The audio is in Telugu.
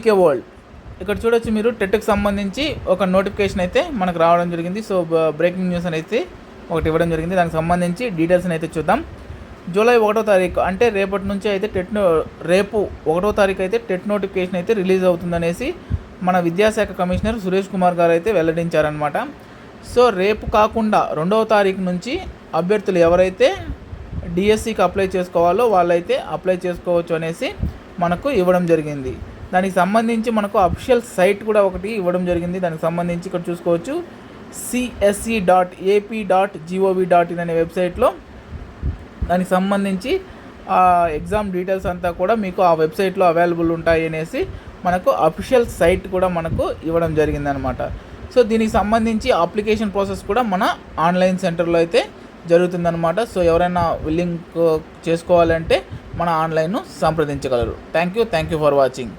జీకే వరల్డ్ ఇక్కడ చూడొచ్చు మీరు టెట్కి సంబంధించి ఒక నోటిఫికేషన్ అయితే మనకు రావడం జరిగింది. సో బ్రేకింగ్ న్యూస్ అయితే ఒకటి ఇవ్వడం జరిగింది. దానికి సంబంధించి డీటెయిల్స్ని అయితే చూద్దాం. జూలై ఒకటో తారీఖు అంటే రేపటి నుంచి అయితే టెట్ నో- రేపు ఒకటో తారీఖు అయితే టెట్ నోటిఫికేషన్ అయితే రిలీజ్ అవుతుందనేసి మన విద్యాశాఖ కమిషనర్ సురేష్ కుమార్ గారు అయితే వెల్లడించారనమాట సో రేపు కాకుండా రెండవ తారీఖు నుంచి అభ్యర్థులు ఎవరైతే డిఎస్సికి అప్లై చేసుకోవాలో వాళ్ళైతే అప్లై చేసుకోవచ్చు అనేసి మనకు ఇవ్వడం జరిగింది. దానికి సంబంధించి మనకు అఫిషియల్ సైట్ కూడా ఒకటి ఇవ్వడం జరిగింది. దానికి సంబంధించి ఇక్కడ చూసుకోవచ్చు. CSC dot AP dot GOV dot in అనే వెబ్సైట్లో దానికి సంబంధించి ఆ ఎగ్జామ్ డీటెయిల్స్ అంతా కూడా మీకు ఆ వెబ్సైట్లో అవైలబుల్ ఉంటాయి అనేసి మనకు అఫిషియల్ సైట్ కూడా మనకు ఇవ్వడం జరిగిందనమాట. సో దీనికి సంబంధించి అప్లికేషన్ ప్రాసెస్ కూడా మన ఆన్లైన్ సెంటర్లో అయితే జరుగుతుందనమాట. సో ఎవరైనా విల్లింగ్ చేసుకోవాలంటే మన ఆన్లైన్ను సంప్రదించగలరు. Thank you thank you for watching